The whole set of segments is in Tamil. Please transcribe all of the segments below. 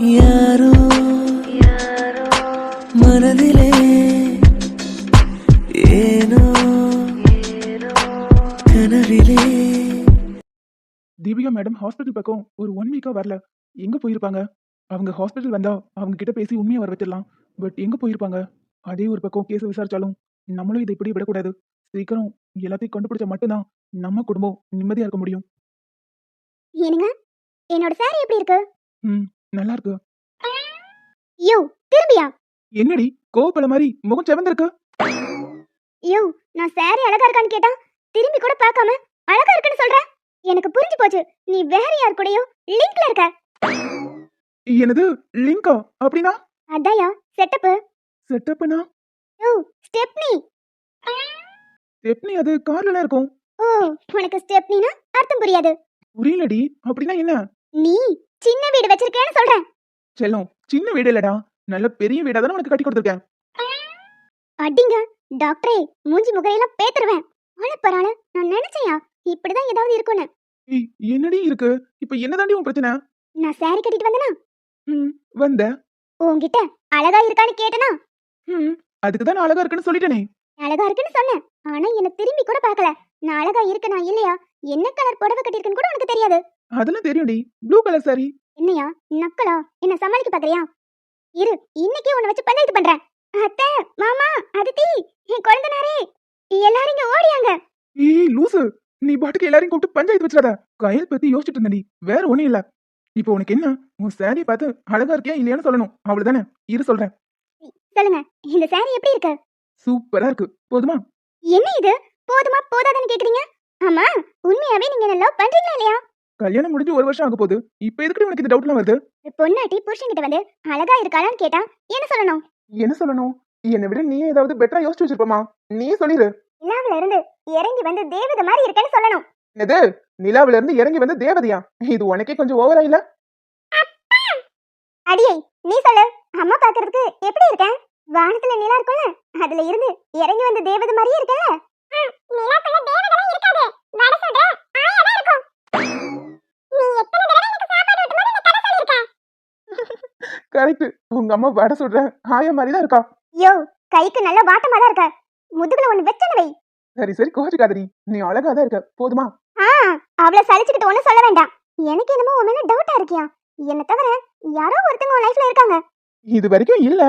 யாரோ மனதிலே ஏனோ கனவிலே. தீபிகா மேடம் ஹாஸ்பிட்டல் பக்கம் ஒரு ஒன் வீக்கா வரல. எங்க போயிருப்பாங்க? அவங்க ஹாஸ்பிட்டல் வந்தா அவங்க கிட்ட பேசி உண்மையை வர வச்சிடலாம். பட் எங்க போயிருப்பாங்க? அதே ஒரு பக்கம் கேஸ் விசாரிச்சாலும் நம்மளும் இதை இப்படி விடக்கூடாது. சீக்கிரம் எல்லாத்தையும் கண்டுபிடிச்சா மட்டும்தான் நம்ம குடும்பம் நிம்மதியா இருக்க முடியும். ஏனுங்க என்னோட சாரி எப்படி இருக்கு? ம். நல்லா இருக்கு யோ திரும்பியா? என்னடி கோவப்பல மாதிரி முகம் செவந்திருக்கு. யோ நான் சாரி அழகா இருக்கான்னு கேட்டா திரும்பி கூட பார்க்காம அழகா இருக்குன்னு சொல்ற? எனக்கு புரிஞ்சு போச்சு நீ வேற யார் கூடயோ லிங்க்ல இருக்க. என்னது லிங்கா? அப்படின்னா? அதாயா செட்டப் செட்டப்னா யோ ஸ்டெப்னி. ஸ்டெப்னி அது கார்ல இருக்கும். ஓ உனக்கு ஸ்டெப்னினா அர்த்தம் புரியாது. புரியலடி அப்படின்னா என்ன? நீ சின்ன வீடு வச்சிருக்கேன்னு சொல்றேன். செல்லம் சின்ன வீடு இல்லடா. நல்ல பெரிய வீடா தானே உனக்கு கட்டி கொடுத்துருக்கேன். அடிங்க டாக்டரே மூஞ்சி முகையெல்லாம் பேத்துருவேன். ஆள பரவாயில்ல நான் நினைச்சேயா இப்படிதான் ஏதாவது இருக்கும்னு. என்னடி இருக்கு? இப்ப என்னதாண்டி உன் பிரச்சனை? நான் சாரி கட்டிட்டு வந்தனா? ம் வந்த. உன்கிட்ட அழகா இருக்கான்னு கேட்டனா? ம் அதுக்கு தான் அழகா இருக்குன்னு சொல்லிட்டேனே. அழகா இருக்குன்னு சொன்னேன். ஆனா என்ன திரும்பி கூட பார்க்கல. நான் அழகா இருக்கனா இல்லையா? என்ன கலர் புடவை கட்டியிருக்குன்னு கூட உனக்கு தெரியாது. அதெல்லாம் தெரியும்டி. ப்ளூ கலர் சாரி என்னையா? நக்கலா? என்ன சமாளிக்க பாக்குறியா இரு இன்னைக்கே உன்னை வச்சு பஞ்சாயத்து பண்றேன். அத்தை மாமா அதித்தி என் குழந்தனாரே எல்லாரும் இங்க ஓடியாங்க. ஏய் லூசு. நீ பாட்டுக்கு எல்லாரையும் கூப்பிட்டு பஞ்சாயத்து வச்சிடாத. கயல் பத்தி யோசிச்சுட்டு இருந்தடி வேற ஒண்ணும் இல்ல. இப்போ உனக்கு என்ன? உன் சாரி பார்த்து அழகா இருக்கியா இல்லையான்னு சொல்லணும். அவ்வளவுதானே? இரு சொல்றேன். சொல்லுங்க. இந்த சாரி எப்படி இருக்கு? சூப்பரா இருக்கு. போதுமா? என்ன இது? போதுமா போதாதான்னு கேக்குறீங்க? ஆமா உண்மையாவே நீங்க என்ன லவ் பண்றீங்களா இல்லையா? கல்யாணம் முடிஞ்சு ஒரு வருஷம் ஆக போகுது. இப்போ எதுக்கு உனக்கு இந்த டவுட்லாம் வருது? பொண்ணாட்டி புருஷன்கிட்ட வந்து அழகா இருக்காளான்னு கேட்டா என்ன சொல்லணும்? என்ன சொல்லணும்? என்னை விட நீ ஏதாவது பெட்டரா யோசிச்சு வச்சிருப்பமா? நீயே சொல்லிரு. நிலாவுல இருந்து இறங்கி வந்து தேவதை மாதிரி இருக்கேன்னு சொல்லணும். எது நிலாவில இருந்து இறங்கி வந்த தேவதையா? இது உனக்கே கொஞ்சம் ஓவரா இல்ல? அடியே நீ சொல்லு. அம்மா பாக்குறதுக்கு எப்படி இருக்கேன் வானத்துல நிலா இருக்கும்ல அதுல இருந்து இறங்கி வந்த தேவதை மாதிரியே இருக்கல நிலாக்குள்ள தேவதை இருக்காது வட சொல்ற ஆயா தான் இருக்கும் நீ எத்தனை தடவை எனக்கு சாப்பாடு ஊட்டும்போது இந்த கதை சொல்லிருக்க கரெக்ட் உங்க அம்மா வட சொல்ற ஆயா மாதிரி தான் இருக்கா? யோ கைக்கு நல்ல வாட்டமா தான் இருக்க? முதுகுல ஒண்ணு வெச்சன வை. சரி சரி கோச்சுக்காதடி. நீ அழகா தான் இருக்க. போதுமா? ஆ அவள சலிச்சுக்கிட்டு ஒண்ணும் சொல்ல வேண்டாம். எனக்கு என்னமோ உன் மேல டவுட்டா இருக்கியா என்ன தவிர யாரோ ஒருத்தங்க உன் லைஃப்ல இருக்காங்க. இது வரைக்கும் இல்ல.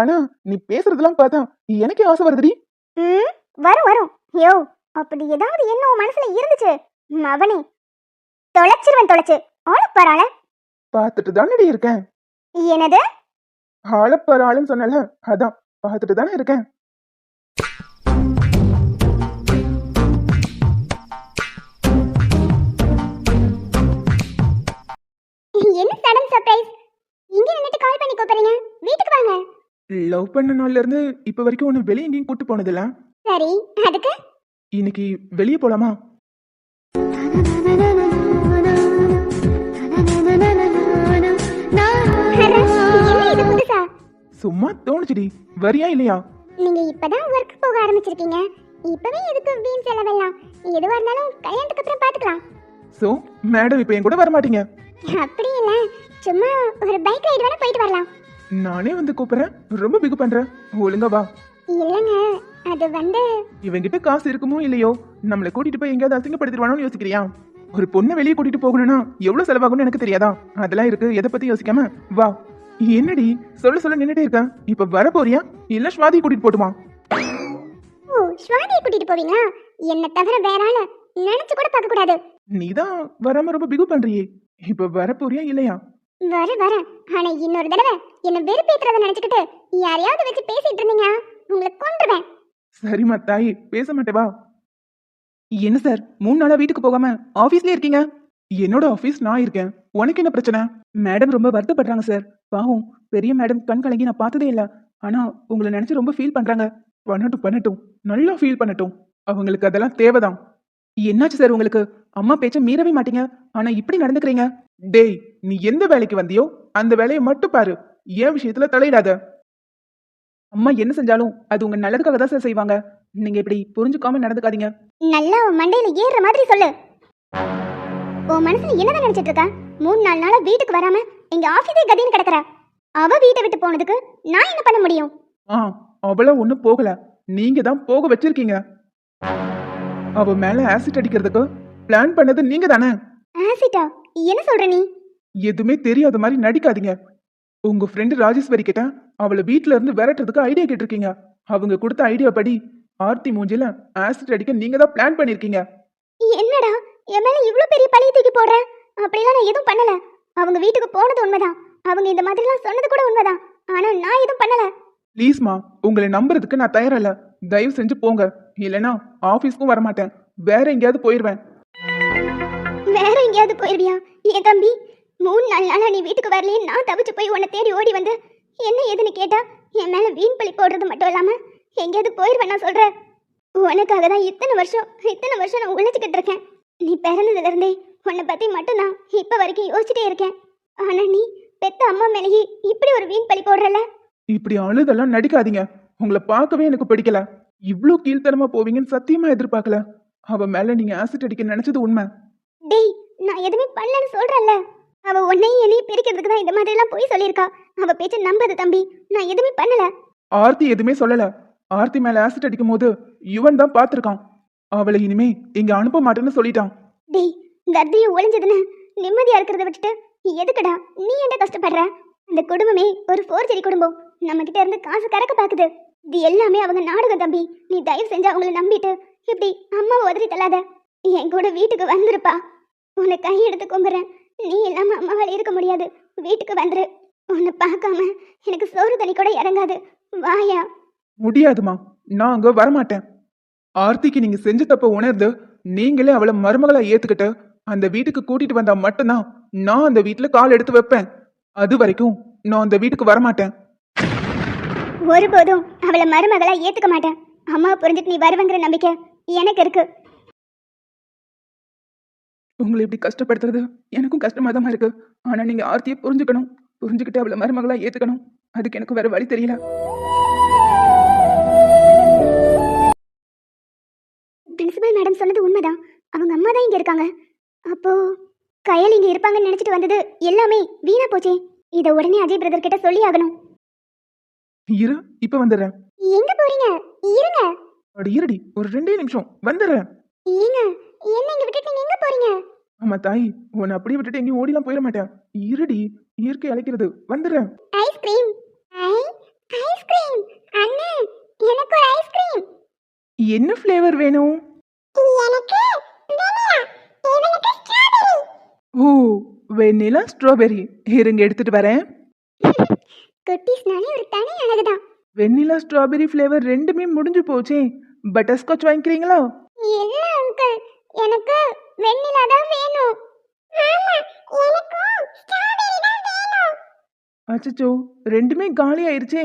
ஆனா நீ பேசுறதெல்லாம் பார்த்தா எனக்கே ஆசை வருதுடி. ம் வரும் வரும். யோ அப்படி ஏதாவது என்ன உன் மனசுல இருந்துச்சு? அவனே. தொலைச்சிருவன் தொலைச்சு. ஆளப்பாராள பார்த்துட்டு தானடி இருக்கேன். என்னது? ஆளப்பாரு ஆளுன்னு சொன்னல அதான் பார்த்துட்டு தானே இருக்கேன். என்ன சடன் சர்ப்ரைஸ் இங்க நின்னுட்டு கால் பண்ணி கூப்பிடுறீங்க. வீட்டுக்கு வாங்க. லவ் பண்ண நாள்ல இருந்து இப்ப வரைக்கும் உன்னை வெளியே எங்கேயும் கூட்டு போனதில்ல. சரி அதுக்கு? இன்னைக்கு வெளியே போலாமா? சும்மா தோணுச்சுடி. வரியா இல்லையா? நீங்க இப்பதான் ஒர்க் போக ஆரம்பிச்சிருக்கீங்க. இப்பவே எதுக்கு வீண் செலவெல்லாம்? எதுவா இருந்தாலும் கல்யாணத்துக்கு அப்புறம் பாத்துக்கலாம். சோ மேடம் இப்ப என் கூட வர மாட்டீங்க அப்படி இல்ல. சும்மா ஒரு பைக் ரைடு வேணா போயிட்டு வரலாம். நானே வந்து கூப்பிடுறேன். ரொம்ப பிகு பண்றேன் ஒழுங்கா வா. இல்லங்க. அது வந்து இவன்கிட்ட காசு இருக்குமோ இல்லையோ? நம்மளை கூட்டிட்டு போய் எங்கேயாவது அசிங்கப்படுத்திடுவானோன்னு யோசிக்கிறியா? ஒரு பொண்ணை வெளியே கூட்டிட்டு போகணும்னா எவ்வளவு செலவாகும்னு எனக்கு தெரியாதா? அதெல்லாம் இருக்கு. எதை பத்தி யோசிக்காம வா. என்னடி? சொல்ல சொல்ல நின்னுட்டே இருக்க. இப்ப வர போறியா? இல்ல ஸ்வாதி கூட்டிட்டு போட்டுமா? ஓ ஸ்வாதியை கூட்டிட்டு போவீங்களா? என்ன தவிர வேற ஆள நினைச்சு கூட பார்க்க கூடாது. நீதான் வராம ரொம்ப பிகு பண்றியே. இப்ப வர போறியா இல்லையா? வர வர. ஆனா இன்னொரு தடவை என்ன வெறுப்பேத்துறத நினைச்சுக்கிட்டு யாரையாவது வச்சு பேசிட்டு இருந்தீங்க. உங்களை கொன்றுவேன். சரிம்மா தாயி பேச மாட்டே வா. என்ன சார் மூணு நாளா வீட்டுக்கு போகாம ஆபீஸ்லயே இருக்கீங்க? என்னோட ஆபீஸ் நான் இருக்கேன். உனக்கு என்ன பிரச்சனை? மேடம் ரொம்ப வருத்தப்படுறாங்க சார். பாவம் பெரிய மேடம் கண் கலங்கி நான் பார்த்ததே இல்லை. ஆனால் உங்களை நினச்சி ரொம்ப ஃபீல் பண்ணுறாங்க பண்ணட்டும் பண்ணட்டும். நல்லா ஃபீல் பண்ணட்டும். அவங்களுக்கு அதெல்லாம் தேவைதான். என்னாச்சு சார் உங்களுக்கு? அம்மா பேச்ச மீறவே மாட்டீங்க. ஆனால் இப்படி நடந்துக்கிறீங்க? டேய் நீ எந்த வேலைக்கு வந்தியோ அந்த வேலையை மட்டும் பாரு. ஏன் விஷயத்துல தலையிடாத. அம்மா என்ன செஞ்சாலும் அது உங்க நல்லதுக்காக தான் சார் செய்வாங்க. நீங்க இப்படி புரிஞ்சுக்காம நடந்துக்காதீங்க. நல்லா உன் மண்டையில ஏறுற மாதிரி சொல்லு. உன் மனசுல என்னதான் நினைச்சிட்டு இருக்க? மூணு நாலு நாளா வீட்டுக்கு வராம எங்க ஆபீஸே கதின்னு கிடக்குற. அவ வீட்டை விட்டு போனதுக்கு நான் என்ன பண்ண முடியும்? ஆ அவள ஒன்றும் போகல. நீங்க தான் போக வச்சிருக்கீங்க. அவ மேல ஆசிட் அடிக்கிறதுக்கு பிளான் பண்ணது நீங்க தானே? ஆசிட்டா என்ன சொல்ற நீ? எதுவுமே தெரியாத மாதிரி நடிக்காதீங்க. உங்க ஃப்ரெண்டு ராஜேஸ்வரி கிட்ட அவளை வீட்ல இருந்து விரட்டுறதுக்கு ஐடியா கேட்டிருக்கீங்க. அவங்க கொடுத்த ஐடியா படி ஆர்த்தி மூஞ்சில ஆசிட் அடிக்க நீங்க தான் பிளான் பண்ணிருக்கீங்க. என்னடா? என் மேல இவ்ளோ பெரிய பழிய தூக்கி போடுற? அப்படிலாம் நான் எதுவும் பண்ணல. அவங்க வீட்டுக்கு போனது உண்மைதான். அவங்க இந்த மாதிரிலாம் சொன்னது கூட உண்மைதான். ஆனா நான் எதுவும் பண்ணல. ப்ளீஸ்மா உங்களை நம்புறதுக்கு நான் தயாரா இல்ல தயவு செஞ்சு போங்க. இல்லைன்னா ஆபீஸ்க்கும் வரமாட்டேன். வேற எங்கேயாவது போயிருவேன். வேற எங்கேயாவது போயிருவியா? என் தம்பி மூணு நாலு நாளா நீ வீட்டுக்கு வரலையே. நான் தவிச்சு போய் உன்னை தேடி ஓடி வந்து என்ன ஏதுன்னு கேட்டா என் மேல வீண் பழி போடுறது மட்டும் இல்லாம எங்கேயாவது போயிருவேன் நான் சொல்றேன். உனக்காக தான் இத்தனை வருஷம் இத்தனை வருஷம் நான் உழைச்சிக்கிட்டு இருக்கேன். நீ பிறந்ததுல இருந்தே உன்னை பத்தி மட்டும்தான் இப்ப வரைக்கும் யோசிச்சுட்டே இருக்கேன். ஆனா நீ பெத்த அம்மா மேலேயே இப்படி ஒரு வீண் பழி போடுறல இப்படி அழுதெல்லாம் நடிக்காதீங்க. உங்களை பார்க்கவே எனக்கு பிடிக்கல. இவ்ளோ கீழ்த்தனமா போவீங்கன்னு சத்தியமா எதிர்பார்க்கல. அவ மேல நீங்க ஆசிட் அடிக்க நினைச்சது உண்மை. டேய் நான் எதுவுமே பண்ணலன்னு சொல்றேன்ல அவ உன்னையும் என்னையும் பிரிக்கிறதுக்கு தான் இந்த மாதிரி எல்லாம் போய் சொல்லியிருக்கா. அவ பேச்ச நம்பாத தம்பி நான் எதுவுமே பண்ணல. ஆர்த்தி எதுவுமே சொல்லல. ஆர்த்தி மேல ஆசிட் அடிக்கும் போது யுவன் தான் பார்த்திருக்கான். அவளை இனிமே இங்க அனுப்ப மாட்டேன்னு சொல்லிட்டான். டேய் தர்தியும் ஒளிஞ்சதுன்னு நிம்மதியா இருக்கிறத விட்டுட்டு எதுக்குடா நீ என்ன கஷ்டப்படுற? அந்த குடும்பமே ஒரு ஃபோர்ஜரி குடும்பம். நம்ம கிட்ட இருந்து காசு கறக்க பாக்குது. இது எல்லாமே அவங்க நாடகம் தம்பி. நீ தயவு செஞ்சு அவங்கள நம்பிட்டு இப்படி அம்மாவை உதறி தள்ளாத. என் கூட வீட்டுக்கு வந்துருப்பா. உன்னை கை எடுத்து கும்புறேன். நீ இல்லாம அம்மாவால் இருக்க முடியாது. வீட்டுக்கு வந்துரு. உன்னை பார்க்காம எனக்கு சோறு தண்ணி கூட இறங்காது. வாயா. முடியாதுமா நான் அங்க வரமாட்டேன். ஆர்த்திக்கு நீங்க செஞ்ச தப்ப உணர்ந்து நீங்களே அவளை மருமகளை ஏத்துக்கிட்டு அந்த வீட்டுக்கு கூட்டிட்டு வந்தா மட்டும்தான் நான் அந்த வீட்டுல கால் எடுத்து வைப்பேன். அது வரைக்கும் நான் அந்த வீட்டுக்கு வரமாட்டேன். ஒருபோதும் அவளை மருமகளா ஏத்துக்க மாட்டேன். அம்மா புரிஞ்சுட்டு நீ வருவங்கிற நம்பிக்கை எனக்கு இருக்கு. உங்களை இப்படி கஷ்டப்படுத்துறது எனக்கும் கஷ்டமா தான் இருக்கு. ஆனா நீங்க ஆர்த்தியை புரிஞ்சுக்கணும். புரிஞ்சுக்கிட்டு அவளை மருமகளா ஏத்துக்கணும். அதுக்கு எனக்கு வேற வழி தெரியல. பிரின்சிபல் மேடம் சொன்னது உண்மைதான். அவங்க அம்மா தான் இங்க இருக்காங்க. அப்போ கையல் இங்க இருப்பாங்கன்னு நினைச்சிட்டு வந்தது எல்லாமே வீணா போச்சே. இத உடனே அஜய் பிரதர் கிட்ட சொல்லி ஆகணும். இரு இப்ப வந்துடுறேன். எங்க போறீங்க? இருங்க. அடி இருடி ஒரு ரெண்டே நிமிஷம் வந்துடுறேன். ஏங்க என்ன இங்க விட்டுட்டு நீங்க எங்க போறீங்க? ஆமா தாய் உன்னை அப்படியே விட்டுட்டு எங்கேயும் ஓடிலாம் போயிட மாட்டேன். இருடி இயற்கை அழைக்கிறது வந்துடுறேன். ஐஸ்கிரீம் ஐ ஐஸ்கிரீம் அண்ணே எனக்கு ஒரு ஐஸ்கிரீம் என்ன ஃப்ளேவர் வேணும் எனக்கு வெனிலா இவனுக்கு ஸ்ட்ராபெரி ஓ வெண்ணிலா ஸ்ட்ராபெரி. இருங்க எடுத்துட்டு வரேன். குட்டீஸ்னாலே ஒரு தனி அழகுதான் வெண்ணிலா ஸ்ட்ராபெரி ஃப்ளேவர் ரெண்டுமே முடிஞ்சு போச்சே. பட்டர்ஸ்காட்ச் வாங்கிக்கிறீங்களா? இல்ல அங்கிள். எனக்கு வெண்ணிலா தான் வேணும். அச்சச்சோ ரெண்டுமே காலி ஆயிருச்சே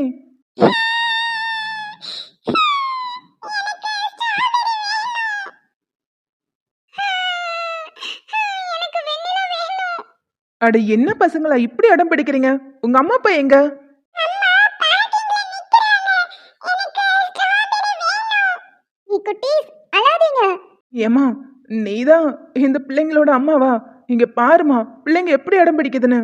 எனக்கு வெண்ணிலா வேணும் அட என்ன பசங்களா இப்படி அடம் பிடிக்கிறீங்க? உங்க அம்மா அப்பா எங்க? ஏமா நீதான் இந்த பிள்ளைங்களோட அம்மாவா? இங்க பாருமா பிள்ளைங்க எப்படி அடம் பிடிக்குதுன்னு?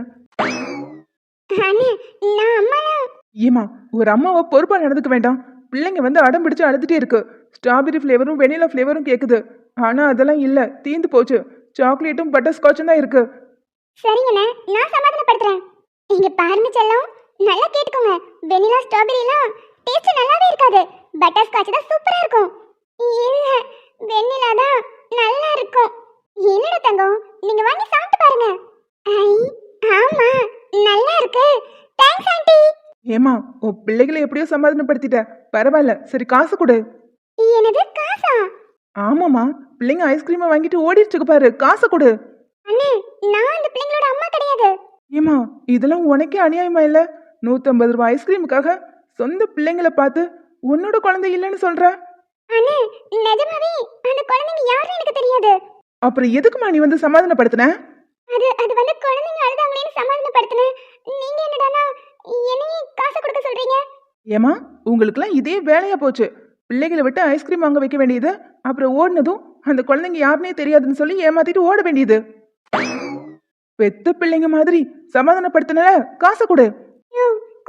ஏமா ஒரு அம்மாவை பொறுப்பா நடந்துக்க வேண்டாம். பிள்ளைங்க வந்து அடம் பிடிச்சு அழுதுட்டே இருக்கு. ஸ்ட்ராபெரி ஃப்ளேவரும் வெனிலா ஃப்ளேவரும் கேக்குது. ஆனா அதெல்லாம் இல்ல தீந்து போச்சு. சாக்லேட்டும் பட்டர் ஸ்காட்சும் தான் இருக்கு. சரிங்கண்ணே நான் சமாதானப்படுத்துறேன். இங்க பாருங்க செல்லம் நல்லா கேட்டுக்கோங்க. வெனிலா ஸ்ட்ராபெரிலாம் டேஸ்ட் நல்லாவே இருக்காது. பட்டர் ஸ்காட்ச் தான் சூப்பரா இருக்கும். இல்ல வெண்ணிலா தான் நல்லா இருக்கும். என்னடா தங்கம் நீங்க வாங்கி சாப்பிட்டு பாருங்க. ஐ ஆமா நல்லா இருக்கு. தேங்க்ஸ் ஆண்டி ஏமா உன் பிள்ளைகளை எப்படியோ சமாதானப்படுத்திட்ட. பரவாயில்ல சரி காசு கொடு. எனது காசா? ஆமாமா பிள்ளைங்க ஐஸ்கிரீமை வாங்கிட்டு ஓடிடுச்சுக்கு பாரு காசு கொடு. அண்ணே நான் அந்த பிள்ளைங்களோட அம்மா கிடையாது. ஏமா இதெல்லாம் உனக்கே அநியாயமா இல்ல? நூத்தம்பது ரூபாய் ஐஸ்கிரீமுக்காக சொந்த பிள்ளைங்களை பார்த்து உன்னோட குழந்தை இல்லைன்னு சொல்ற? அண்ணே நிஜமாவே அந்த குழந்தைங்க யாருன்னு எனக்கு தெரியாது. அப்புறம் எதுக்குமா நீ வந்து சமாதானப்படுத்தின? அது அது வந்து குழந்தைங்க அழுதாங்களேன்னு சமாதானப்படுத்தினேன் நீங்க என்னடானா என்னையே காசு கொடுக்க சொல்றீங்க? ஏமா உங்களுக்குலாம் இதே வேலையா போச்சு. பிள்ளைகளை விட்டு ஐஸ்கிரீம் வாங்க வைக்க வேண்டியது அப்புறம் ஓடினதும் அந்த குழந்தைங்க யாருனே தெரியாதுன்னு சொல்லி ஏமாத்திட்டு ஓட வேண்டியது. பெத்த பிள்ளைங்க மாதிரி சமாதானப்படுத்தின காசை கொடு.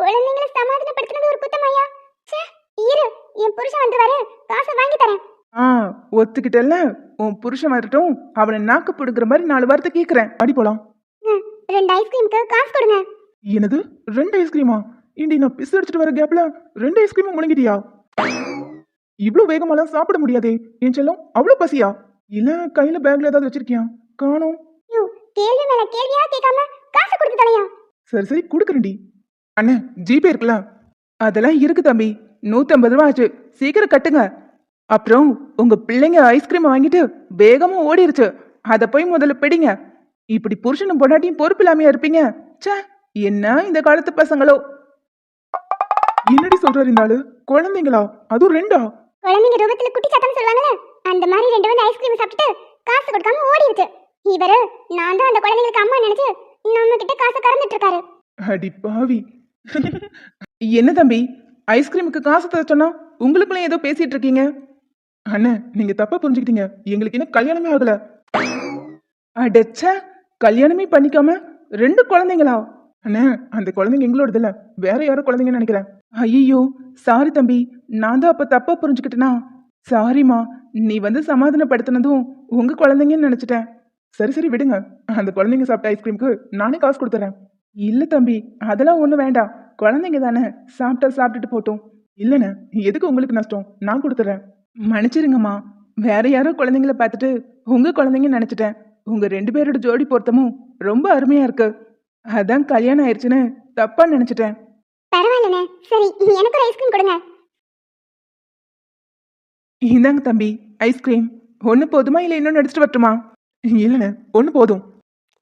குழந்தைங்களை சமாதானப்படுத்தினது ஒரு குத்தமாயா ச்சே இரு என் புருஷன் வந்து வர. காசை வாங்கி தரேன். ஆ ஒத்துக்கிட்டல்ல? உன் புருஷன் வரட்டும் அவனை நாக்கு பிடுங்குற மாதிரி நாலு வார்த்தை கேக்குறேன். அடி போலாம். ம், ரெண்டு ஐஸ்கிரீமுக்கு காசு கொடுங்க. என்னது? ரெண்டு ஐஸ்கிரீமா இண்டி நான் பிசு அடிச்சிட்டு வர கேப்ல ரெண்டு ஐஸ்கிரீமும் முழுங்கிட்டியா? இவ்வளவு வேகமாலாம் சாப்பிட முடியாதே. என் செல்லம் அவ்வளவு பசியா? இல்ல கையில பேக்ல ஏதாவது வச்சிருக்கியா? காணோம். கேள்வி மேல கேள்வியா கேட்காம காசு கொடுத்து தலையா? சரி சரி கொடுக்குறேன்டி. அண்ணே ஜிபே இருக்குல்ல? அதெல்லாம் இருக்கு தம்பி. நூத்தம்பது ரூபா ஆச்சு. சீக்கிரம் கட்டுங்க. அப்புறம் உங்க பிள்ளைங்க ஐஸ்கிரீம் வாங்கிட்டு வேகமா ஓடிருச்சு. அதை போய் முதல்ல பிடிங்க. இப்படி புருஷனும் பொண்டாட்டியும் பொறுப்பு இல்லாமையா இருப்பீங்க? ச்சே என்ன இந்த காலத்து பசங்களோ? என்னடி சொல்றாரு இந்த ஆளு? குழந்தைங்களா? அதுவும் ரெண்டா? குழந்தைங்க ரூபத்துல குட்டி சத்தம் சொல்லுவாங்கல்ல? அந்த மாதிரி ரெண்டு வந்து ஐஸ்கிரீம் சாப்பிட்டுட்டு காசு கொடுக்காம ஓடிடுச்சு இவரு நான் தான் அந்த குழந்தைங்களுக்கு அம்மா நினைச்சு நம்ம கிட்ட காசை கறந்துட்டு இருக்காரு அடி பாவி. என்ன தம்பி ஐஸ்கிரீமுக்கு காசு தர சொன்னா உங்களுக்குள்ள ஏதோ பேசிட்டு இருக்கீங்க அண்ணே நீங்க தப்பா புரிஞ்சுக்கிட்டீங்க. எங்களுக்கு இன்னும் கல்யாணமே ஆகல. அடச்ச கல்யாணமே பண்ணிக்காம ரெண்டு குழந்தைங்களா? அண்ணே அந்த குழந்தைங்க எங்களோடது இல்ல வேற யாரோ குழந்தைங்கன்னு நினைக்கிறேன். ஐயோ சாரி தம்பி. நான் தான் அப்ப தப்பா புரிஞ்சுக்கிட்டேனா? சாரிம்மா நீ வந்து சமாதானப்படுத்தினதும் உங்க குழந்தைங்கன்னு நினைச்சிட்டேன். சரி சரி விடுங்க. அந்த குழந்தைங்க சாப்பிட்ட ஐஸ்கிரீமுக்கு நானே காசு கொடுத்துறேன். இல்ல தம்பி அதெல்லாம் ஒண்ணு வேண்டாம். குழந்தைங்க தானே. சாப்பிட்டா சாப்பிட்டுட்டு போட்டோம். இல்லைண்ணே எதுக்கு உங்களுக்கு நஷ்டம்? நான் கொடுத்துறேன். மன்னிச்சிருங்கம்மா. வேற யாரோ குழந்தைங்கள பார்த்துட்டு உங்க குழந்தைங்கன்னு நினைச்சிட்டேன். உங்க ரெண்டு பேரோட ஜோடி பொருத்தமும் ரொம்ப அருமையா இருக்கு. அதான் கல்யாணம் ஆயிடுச்சுன்னு தப்பா நினைச்சிட்டேன். பரவாயில்லண்ணே. சரி எனக்கு ஒரு ஐஸ்கிரீம் கொடுங்க. இந்தாங்க தம்பி ஐஸ்கிரீம் ஒன்று போதுமா இல்லை இன்னொன்று எடுத்துட்டு வரட்டுமா? இல்லைண்ணே ஒன்று போதும்.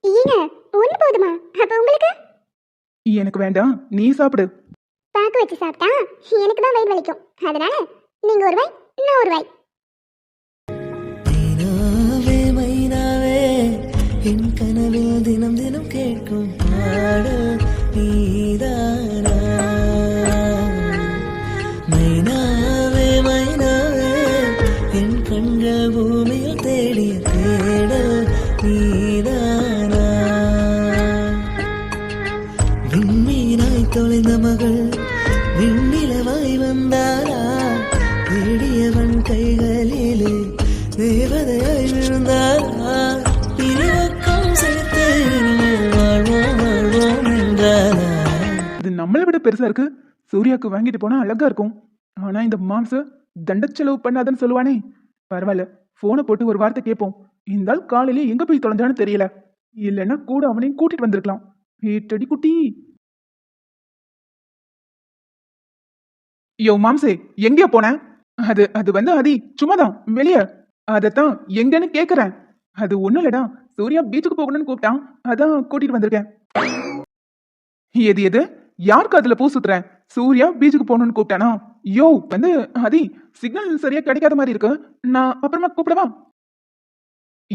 ஏங்க ஒண்ணு போதுமா? அப்ப உங்களுக்கு? எனக்கு வேண்டாம் நீ சாப்பிடு. பாக்கு வச்சு சாப்பிட்டா எனக்கு தான் வயிறு வலிக்கும். அதனால நீங்க ஒரு வாய் நான் ஒரு வாய். மைனாவே மைனாவே என் கனவில் தினம் தினம் கேட்கும் பாடு நீதானா? மைனாவே மைனாவே என் கண்கள் பூமியில் தேடிய தேட நீதானா? விண்மீனாய் தொலைந்த மகள் விண்ணிலவாய் வந்தாரா தேடியவன் கைகளிலே தேவதையாய் விழுந்தாரா இருவக்கம் சேர்த்து இனிமேல் வாழ்வோம் வாழ்வோம் என்றாரா இது நம்மளை விட பெருசா இருக்கு. சூர்யாவுக்கு வாங்கிட்டு போனா அழகா இருக்கும். ஆனா இந்த மாம்ச தண்ட செலவு பண்ணாதன்னு சொல்லுவானே. பரவாயில்ல ஃபோனை போட்டு ஒரு வார்த்தை கேட்போம். இந்த ஆள் எங்கே எங்க போய் தொலைஞ்சான்னு தெரியல. இல்லைன்னா கூட அவனையும் கூட்டிட்டு வந்திருக்கலாம். ஏட்டடி குட்டி. யோ மாம்சே எங்கேயா போன? அது அது வந்து அதி சும்மாதான் வெளிய. அதைத்தான் எங்கன்னு கேக்குறேன். அது ஒண்ணும் இல்லடா சூர்யா பீச்சுக்கு போகணும்னு கூப்பிட்டான். அதான் கூட்டிட்டு வந்திருக்கேன். எது எது? யாருக்கு அதுல பூ சுத்துறேன் சூர்யா பீச்சுக்கு போகணும்னு கூப்பிட்டானா? யோ வந்து அதி சிக்னல் சரியா கிடைக்காத மாதிரி இருக்கு. நான் அப்புறமா கூப்பிடவா?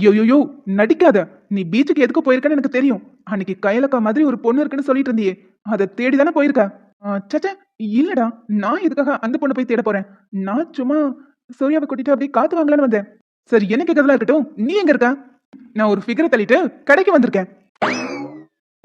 யோயோயோ நடிக்காத. நீ பீச்சுக்கு எதுக்கு போயிருக்கன்னு எனக்கு தெரியும். அன்னைக்கு கையலக்கா மாதிரி ஒரு பொண்ணு இருக்குன்னு சொல்லிட்டு இருந்தியே. அதை தேடி தானே போயிருக்க. ஆ, இல்லடா. நான் எதுக்காக அந்த பொண்ணை போய் தேட போறேன்? நான் சும்மா சூர்யாவை கூட்டிட்டு அப்படியே காத்து வாங்கலான்னு வந்தேன். சரி என்ன கேட்கறதா இருக்கட்டும். நீ எங்க இருக்க? நான் ஒரு ஃபிகரை தள்ளிட்டு கடைக்கு வந்திருக்கேன்.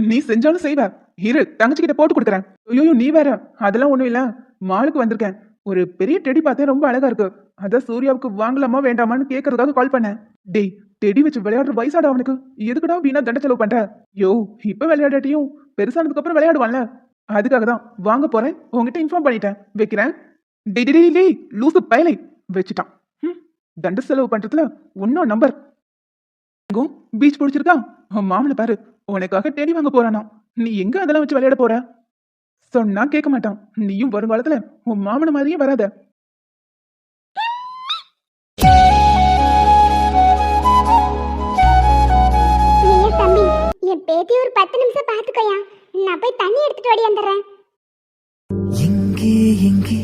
நீ செஞ்சாலும் செய்வ. இரு தங்கச்சி கிட்ட போட்டு கொடுக்குறேன். ஐயோ நீ வேற. அதெல்லாம் ஒண்ணும் இல்ல. மாலுக்கு வந்திருக்கேன். ஒரு பெரிய டெடி பார்த்தேன். ரொம்ப அழகா இருக்கு. அதான் சூர்யாவுக்கு வாங்கலாமா வேண்டாமான்னு கேட்கறதுக்காக கால் பண்ணேன். டேய் டெடி வச்சு விளையாடுற வயசாடா அவனுக்கு. எதுக்குடா வீணா தண்ட செலவு பண்ற? யோ இப்ப விளையாடாட்டியும் பெருசானதுக்கு அப்புறம் விளையாடுவான்ல. அதுக்காக தான் வாங்க போறேன். உங்ககிட்ட இன்ஃபார்ம் பண்ணிட்டேன். வைக்கிறேன். டேய் டேய், லூசு பயலை. வச்சுட்டான். ம், தண்ட செலவு பண்றதுல ஒன்னும் நம்பர். பீச் பிடிச்சிருக்கா? உன் மாமனை பாரு. உனக்காக டெடி வாங்க போறானா. நீ எங்க அதெல்லாம் வச்சு விளையாட போற? சொன்னா கேட்க மாட்டான். நீயும் வருங்காலத்துல உன் மாமன மாதிரியே வராத. என் பேத்தி ஒரு பத்து நிமிஷம் பாத்துக்கோயா நான் போய் தண்ணி எடுத்துட்டு ஓடி வந்துடுறேன். எங்கே எங்கே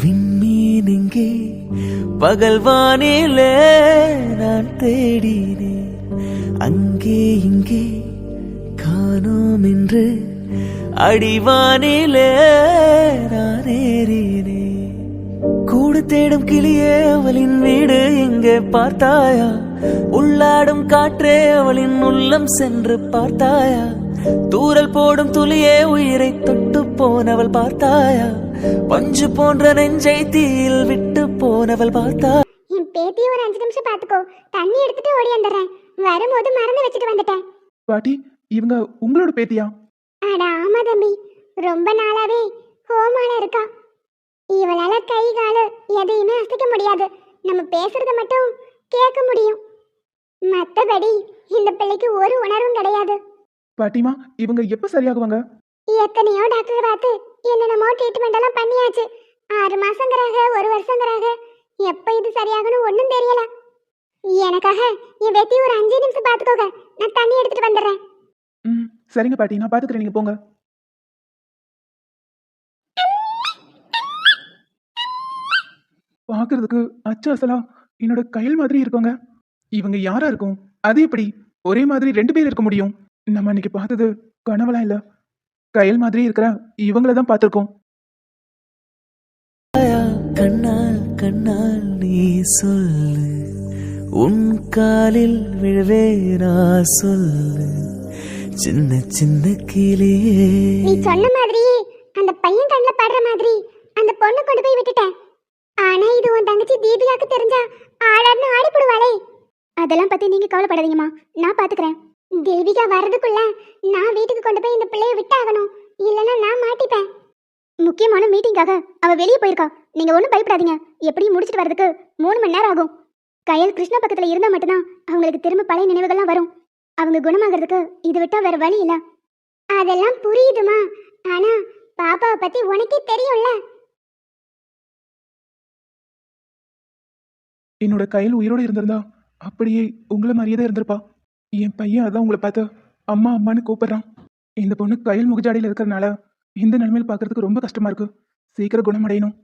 விண்மீன் எங்கே பகல் நான் தேடினேன். அங்கே இங்கே காணோம் என்று அடிவானிலே நான் ஏறினேன். கூடு தேடும் கிளியே அவளின் வீடு எங்கே பார்த்தாயா? உள்ளாடும் காற்றே அவளின் உள்ளம் சென்று பார்த்தாயா? தூரல் போடும் துளியே உயிரை தொட்டு போனவள் பார்த்தாயா? பஞ்சு போன்ற நெஞ்சை தீயில் விட்டு போனவள் பார்த்தா என் பேத்தியை ஒரு அஞ்சு நிமிஷம் பார்த்துக்கோ. தண்ணி எடுத்துட்டு ஓடி வந்துடுறேன். வரும்போது மறந்து வச்சுட்டு வந்துட்டேன். பாட்டி இவங்க உங்களோட பேத்தியா? அட ஆமா தம்பி. ரொம்ப நாளாவே கோமால இருக்கா. இவளால கை காலு எதையுமே அசைக்க முடியாது. நம்ம பேசுறத மட்டும் கேட்க முடியும். மத்தபடி இந்த பிள்ளைக்கு ஒரு உணர்வும் கிடையாது. பாட்டிமா இவங்க எப்ப சரியாகுவாங்க? எத்தனையோ டாக்டர் பார்த்து என்னென்னமோ ட்ரீட்மெண்ட் எல்லாம் பண்ணியாச்சு. ஆறு மாசங்கிறாக ஒரு வருஷங்கிறாக. எப்ப இது சரியாகணும் ஒன்றும் தெரியல. எனக்காக என் வெத்தி ஒரு அஞ்சு நிமிஷம் பார்த்துக்கோங்க. நான் தண்ணி எடுத்துட்டு வந்துடுறேன். ம் சரிங்க பாட்டி. நான் பாத்துக்கிறேன் நீங்க போங்க. பார்க்கிறதுக்கு அச்சு அசலா என்னோட கையில் மாதிரி இருக்கவங்க இவங்க யாரா இருக்கும்? அது எப்படி? ஒரே மாதிரி ரெண்டு பேர் இருக்க முடியும்? நம்ம அன்னைக்கு பார்த்தது கனவெல்லாம் இல்ல. கையில் மாதிரி இருக்கிற இவங்கள தான் பார்த்துருக்கோம். கண்ணால் கண்ணால் நீ சொல்லு. உன் காலில் விழவே நான் சொல்லு. சின்ன சின்ன கிளியே நீ சொன்ன மாதிரியே அந்த பையன் கண்ணில் படுற மாதிரி அந்த பொண்ணை கொண்டு போய் விட்டுட்டேன். ஆனா இது உன் தங்கச்சி தீபிகாக்கு தெரிஞ்சா ஆடாடுன்னு ஆடிப்படுவாளே. அதெல்லாம் பத்தி நீங்க கவலைப்படாதீங்கம்மா. நான் பாத்துக்கிறேன். தேவிகா வர்றதுக்குள்ள நான் வீட்டுக்கு கொண்டு போய் இந்த பிள்ளைய விட்டாகணும். இல்லைன்னா நான் மாட்டிப்பேன். முக்கியமான மீட்டிங்காக அவ வெளியே போயிருக்கா. நீங்க ஒன்றும் பயப்படாதீங்க. எப்படியும் முடிச்சிட்டு வரதுக்கு மூணு மணி நேரம் ஆகும். கயல் கிருஷ்ணா பக்கத்துல இருந்தா மட்டும்தான் அவங்களுக்கு திரும்ப பழைய நினைவுகள்லாம் வரும். அவங்க குணமாகறதுக்கு இது விட்டா வேற வழி இல்ல. அதெல்லாம் புரியுதுமா. ஆனா பாப்பாவை பத்தி உனக்கே தெரியும்ல. என்னோட கையில் உயிரோடு இருந்திருந்தா அப்படியே உங்களை மாதிரியே தான் இருந்திருப்பா. என் பையன் அதான் உங்களை பார்த்து அம்மா அம்மான்னு கூப்பிடுறான். இந்த பொண்ணு கையில் முகஜாடியில் இருக்கிறனால இந்த நிலைமையில் பார்க்கறதுக்கு ரொம்ப கஷ்டமாக இருக்குது சீக்கிரம் குணமடையணும்.